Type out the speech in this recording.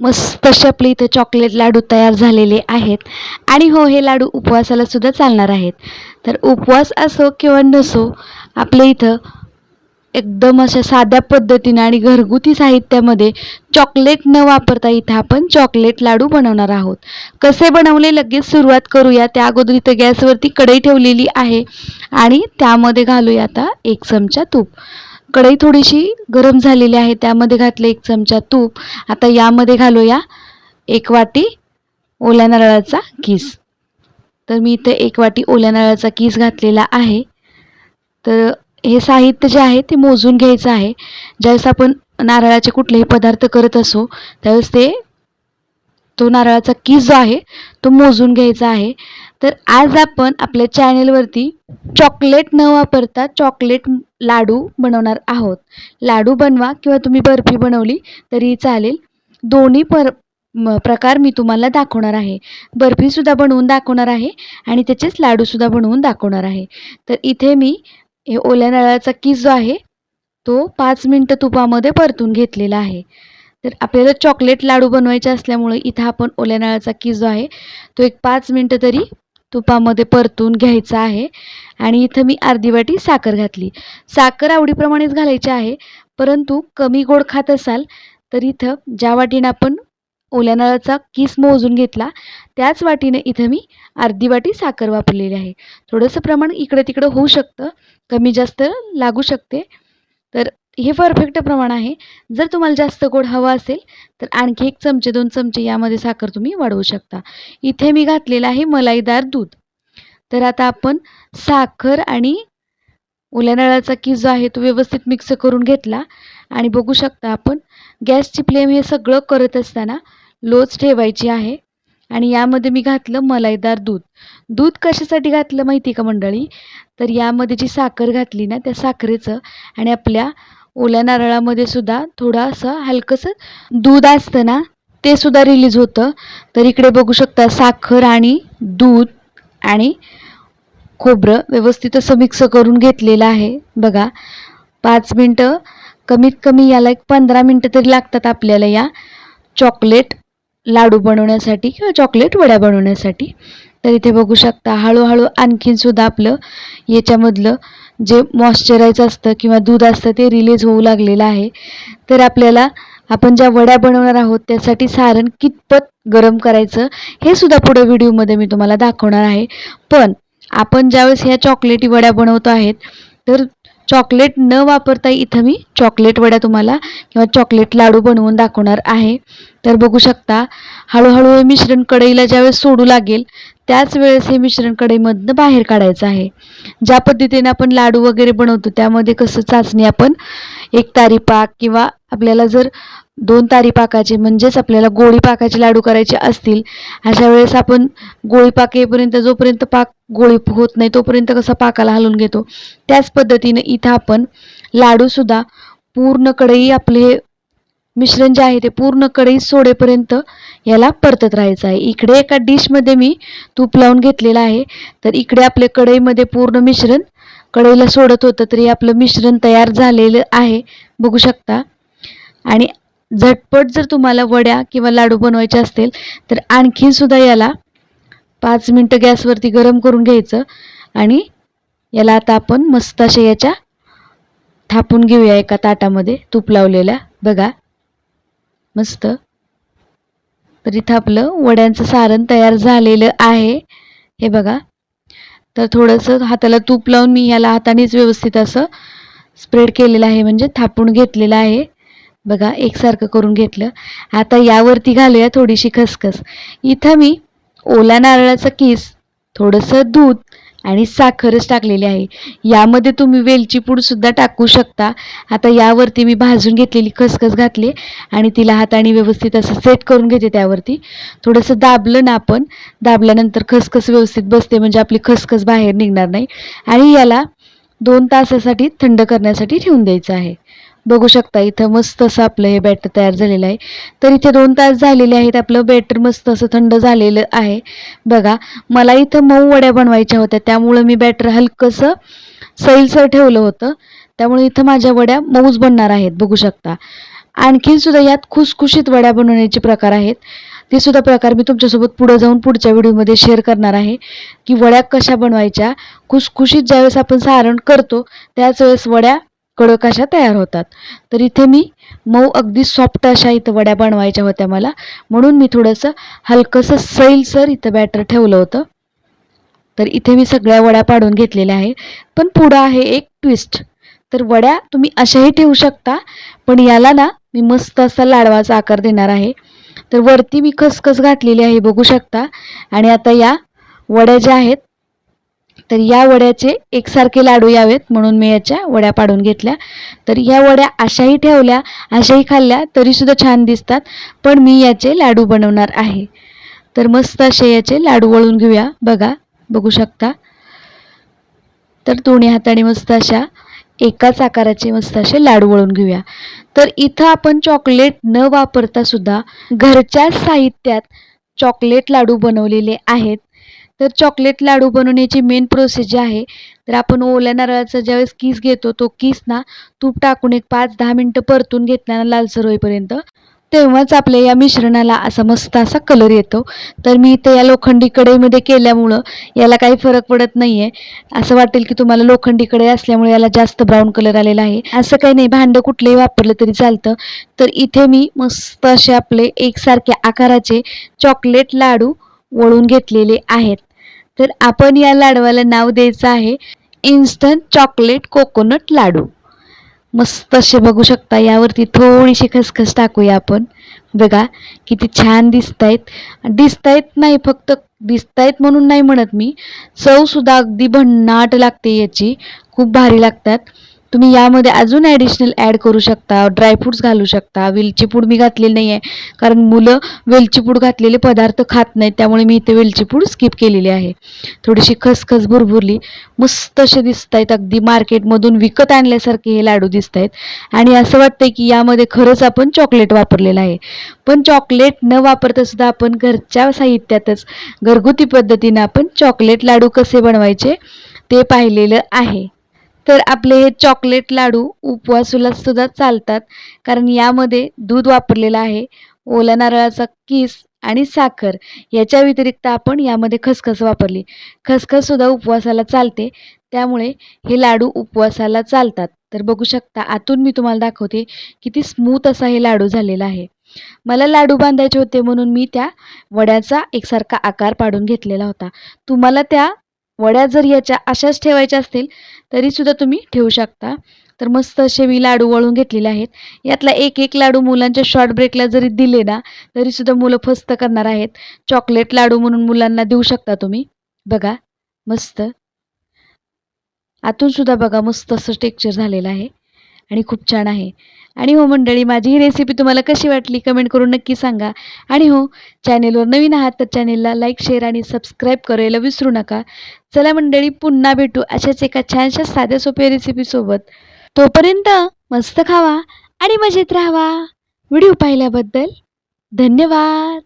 मस्त असे आपले इथं चॉकलेट लाडू तयार झालेले आहेत. आणि हो हे लाडू उपवासाला सुद्धा चालणार आहेत. तर उपवास असो किंवा नसो आपल्या इथं एकदम अशा साध्या पद्धतीनं आणि घरगुती साहित्यामध्ये चॉकलेट न वापरता इथं आपण चॉकलेट लाडू बनवणार आहोत. कसे बनवले लगेच सुरुवात करूया. त्या अगोदर इथं गॅसवरती कढई ठेवलेली आहे. आणि त्यामध्ये घालूया आता एक चमचा तूप. कढई थोडीशी गरम झालेली आहे त्यामध्ये घातलं एक चमचा तूप. आता यामध्ये घालूया एक वाटी ओल्या नारळाचा किस. तर मी इथे एक वाटी ओल्या नारळाचा किस घातलेला आहे. तर हे साहित्य जे आहे ते मोजून घ्यायचं आहे. ज्यावेळेस आपण नारळाचे कुठलेही पदार्थ करत असो त्यावेळेस ते तो नारळाचा किस जो आहे तो मोजून घ्यायचा आहे. तर आज आपण आपल्या चॅनेलवरती चॉकलेट न वापरता चॉकलेट लाडू बनवणार आहोत. लाडू बनवा किंवा तुम्ही बर्फी बनवली तरी चालेल. दोन्ही पर म प्रकार मी तुम्हाला दाखवणार आहे. बर्फीसुद्धा बनवून दाखवणार आहे आणि त्याचेच लाडूसुद्धा बनवून दाखवणार आहे. तर इथे मी हे ओल्या नारळाचा किस जो आहे तो पाच मिनटं तुपामध्ये परतून घेतलेला आहे. तर आपल्याला चॉकलेट लाडू बनवायचे असल्यामुळे इथं आपण ओल्या नाळाचा की जो आहे. तो एक पाच मिनटं तरी तुपामध्ये परतून घ्यायचा आहे. आणि इथं मी अर्धी वाटी साखर घातली. साखर आवडीप्रमाणेच घालायची आहे परंतु कमी गोड खात असाल तर इथं ज्या वाटीनं आपण ओल्या नाळाचा किस मोजून घेतला त्याच वाटीने इथं मी अर्धी वाटी साखर वापरलेली आहे. थोडंसं प्रमाण इकडं तिकडं होऊ शकतं कमी जास्त लागू शकते. तर हे परफेक्ट प्रमाण आहे. जर तुम्हाला जास्त गोड हवा असेल तर आणखी एक चमचे दोन चमचे यामध्ये साखर तुम्ही वाढवू शकता. इथे मी घातलेलं आहे मलाईदार दूध. तर आता आपण साखर आणि ओल्या नळाचा की जो आहे तो व्यवस्थित मिक्स करून घेतला. आणि बघू शकता आपण गॅसची फ्लेम हे सगळं करत असताना लोच ठेवायची आहे. आणि यामध्ये मी घातलं मलाईदार दूध. दूध कशासाठी घातलं माहिती का मंडळी? तर यामध्ये जी साखर घातली ना त्या साखरेचं आणि आपल्या ओल्या नारळामध्ये सुद्धा थोडंसं हलकंसं दूध असतं ना ते सुद्धा रिलीज होतं. तर इकडे बघू शकता साखर आणि दूध आणि खोबरं व्यवस्थित असं मिक्स करून घेतलेलं आहे. बघा पाच मिनटं कमीत कमी याला एक पंधरा मिनटं तरी लागतात आपल्याला या चॉकलेट लाडू बनवण्यासाठी किंवा चॉकलेट वड्या बनवण्यासाठी. तर इथे बघू शकता हळूहळू आणखीनसुद्धा आपलं याच्यामधलं जे मॉइश्चरायज असतं किंवा दूध असतं ते रिलीज होऊ लागलेलं आहे. तर आपल्याला आपण ज्या वड्या बनवणार आहोत त्यासाठी सारण कितपत गरम करायचं हे सुद्धा पुढे व्हिडिओमध्ये मी तुम्हाला दाखवणार आहे. पण आपण ज्यावेळेस ह्या चॉकलेटी वड्या बनवतो आहेत तर चॉकलेट न वापरता इथं मी चॉकलेट वड्या तुम्हाला किंवा चॉकलेट लाडू बनवून दाखवणार आहे. तर बघू शकता हळूहळू हे मिश्रण कढईला ज्यावेळेस सोडू लागेल त्याच वेळेस हे मिश्रण कढईमधनं बाहेर काढायचं आहे. ज्या पद्धतीने आपण लाडू वगैरे बनवतो त्यामध्ये कसं चाचणी आपण एक तारी पाक किंवा आपल्याला जर दोन तारी पाकाचे म्हणजेच आपल्याला गोळी पाकाचे लाडू करायचे असतील अशा वेळेस आपण गोळी पाक येईपर्यंत जोपर्यंत पाक गोळी होत नाही तोपर्यंत कसा पाकाला हलवून घेतो? त्याच पद्धतीनं इथं आपण लाडूसुद्धा पूर्ण कढई आपले हे मिश्रण जे आहे ते पूर्ण कढई सोडेपर्यंत याला परतत राहायचं आहे. इकडे एका डिशमध्ये मी तूप लावून घेतलेलं आहे. तर इकडे आपले कढईमध्ये पूर्ण मिश्रण कढईला सोडत होतं तरी आपलं मिश्रण तयार झालेलं आहे. बघू शकता. आणि झटपट जर तुम्हाला वड्या किंवा लाडू बनवायचे असतील तर आणखीनसुद्धा याला पाच मिनटं गॅसवरती गरम करून घ्यायचं. आणि याला आता आपण मस्त अशा याच्या थापून घेऊया एका ताटामध्ये तूप लावलेल्या. बघा. मस्त. तर इथं आपलं वड्यांचं सारण तयार झालेलं आहे. हे बघा. तर थोडंसं हाताला तूप लावून मी याला हातानेच व्यवस्थित असं स्प्रेड केलेलं आहे. म्हणजे थापून घेतलेलं आहे. बघा एकसारखं करून घेतलं. आता यावरती घालूया थोडीशी खसखस. इथं मी ओल्या नारळाचं किस थोडंसं दूध आणि साखरच टाकलेली आहे. यामध्ये तुम्ही वेलची पूडसुद्धा टाकू शकता. आता यावरती मी भाजून घेतलेली खसखस घातली आणि तिला हाताने व्यवस्थित असं सेट करून घेते त्यावरती. थोडंसं दाबलं ना आपण दाबल्यानंतर खसखस व्यवस्थित बसते म्हणजे आपली खसखस बाहेर निघणार नाही. आणि याला दोन तासासाठी थंड करण्यासाठी ठेवून द्यायचं आहे. बघू शकता इथं मस्त असं आपलं हे बॅटर तयार झालेलं आहे. तर इथे दोन तास झालेले आहेत आपलं बॅटर मस्त असं थंड झालेलं आहे. बघा मला इथं मऊ वड्या बनवायच्या होत्या त्यामुळं मी बॅटर हलकंसं सैलसर ठेवलं होतं. त्यामुळे इथं माझ्या वड्या मऊच बनणार आहेत बघू शकता. आणखीन सुद्धा यात खुसखुशीत वड्या बनवण्याचे प्रकार आहेत. ते सुद्धा प्रकार मी तुमच्यासोबत पुढं जाऊन पुढच्या व्हिडिओमध्ये शेअर करणार आहे की वड्या कशा बनवायच्या खुसखुशीत ज्यावेळेस आपण सारण करतो त्याच वेळेस वड्या कडक अशा तयार होतात. तर इथे मी मऊ अगदी सॉफ्ट अशा इथं वड्या बनवायच्या होत्या मला. म्हणून मी थोडंसं हलकंसं सैलसर इथं बॅटर ठेवलं होतं. तर इथे मी सगळ्या वड्या पाडून घेतलेल्या आहे पण पुढं आहे एक ट्विस्ट तर वड्या तुम्ही अशाही ठेवू शकता पण याला ना मी मस्त असा लाडवाचा आकार देणार आहे. तर वरती मी खसखस घातलेली आहे बघू शकता. आणि आता या वड्या ज्या आहेत तर या वड्याचे एकसारखे लाडू यावेत म्हणून मी याच्या वड्या पाडून घेतल्या. तर या वड्या अशाही ठेवल्या अशाही खाल्ल्या तरीसुद्धा छान दिसतात. पण मी याचे लाडू बनवणार आहे. तर मस्त असे याचे लाडू वळून घेऊया. बघा बघू शकता. तर दोन्ही हाताने मस्त अशा एकाच आकाराचे मस्त असे लाडू वळून घेऊया. तर इथं आपण चॉकलेट न वापरता सुद्धा घरच्या साहित्यात चॉकलेट लाडू बनवलेले आहेत. तर चॉकलेट लाडू बनवण्याची मेन प्रोसेस जी आहे तर आपण ओल्या नारळाचा ज्यावेळेस किस घेतो तो किस ना तूप टाकून एक पाच दहा मिनटं परतून घेतल्यानं लालसर होईपर्यंत तेव्हाच आपल्या या मिश्रणाला असा मस्त असा कलर येतो. तर मी इथे या लोखंडी कढईमध्ये केल्यामुळं याला काही फरक पडत नाही आहे असं वाटेल की तुम्हाला लोखंडी कढई असल्यामुळे याला जास्त ब्राऊन कलर आलेला आहे. असं काही नाही भांडं कुठलंही वापरलं तरी चालतं. तर इथे मी मस्त असे आपले एकसारख्या आकाराचे चॉकलेट लाडू वळून घेतलेले आहेत. तर आपण या लाडवाला नाव द्यायचं आहे इन्स्टंट चॉकलेट कोकोनट लाडू. मस्त असे बघू शकता यावरती थोडीशी खसखस टाकूया आपण. बघा किती छान दिसत आहेत दिसत आहेत नाही फक्त दिसत आहेत म्हणून नाही म्हणत मी. चवसुद्धा अगदी भन्नाट लागते याची. खूप भारी लागतात. तुम्ही यामध्ये अजून ॲडिशनल ॲड करू शकता ड्रायफ्रूट्स घालू शकता. वेलची पूड मी घातलेली नाही आहे कारण मुलं वेलची पूड घातलेले पदार्थ खात नाहीत त्यामुळे मी इथे वेलची पूड स्किप केलेली आहे. थोडीशी खसखस भुरभुरली मस्त असे दिसत आहेत अगदी मार्केटमधून विकत आणल्यासारखे हे लाडू दिसत आहेत आणि असं वाटतंय की यामध्ये खरंच आपण चॉकलेट वापरलेलं आहे. पण चॉकलेट न वापरता सुद्धा आपण घरच्या साहित्यातच घरगुती पद्धतीनं आपण चॉकलेट लाडू कसे बनवायचे ते पाहिलेलं आहे. तर आपले हे चॉकलेट लाडू उपवासूला सुद्धा चालतात. कारण यामध्ये दूध वापरलेलं आहे ओला नारळाचा किस आणि साखर याच्या व्यतिरिक्त आपण यामध्ये खसखस वापरली. खसखससुद्धा उपवासाला चालते. त्यामुळे हे लाडू उपवासाला चालतात. तर बघू शकता आतून मी तुम्हाला दाखवते किती स्मूथ असा हे लाडू झालेला आहे. मला लाडू बांधायचे होते म्हणून मी त्या वड्याचा एकसारखा आकार पाडून घेतलेला होता. तुम्हाला त्या वड्या जर याच्या अशाच ठेवायच्या असतील तरीसुद्धा तुम्ही ठेवू शकता. तर मस्त असे मी लाडू वळून घेतलेले आहेत. यातला एक एक लाडू मुलांच्या शॉर्ट ब्रेकला जरी दिले ना तरीसुद्धा मुलं फस्त करणार आहेत. चॉकलेट लाडू म्हणून मुलांना देऊ शकता तुम्ही. बघा मस्त. आतून सुद्धा बघा मस्त असं टेक्चर झालेलं आहे. आणि खूप छान आहे. आणि हो मंडळी माझी ही रेसिपी तुम्हाला कशी वाटली कमेंट करून नक्की सांगा. आणि हो चॅनेलवर नवीन आहात तर चॅनेलला लाईक शेअर आणि सबस्क्राईब करायला विसरू नका. चला मंडळी पुन्हा भेटू अशाच एका छानशा साध्या सोप्या रेसिपीसोबत तोपर्यंत मस्त खावा आणि मजेत राहावा. व्हिडिओ पाहिल्याबद्दल धन्यवाद.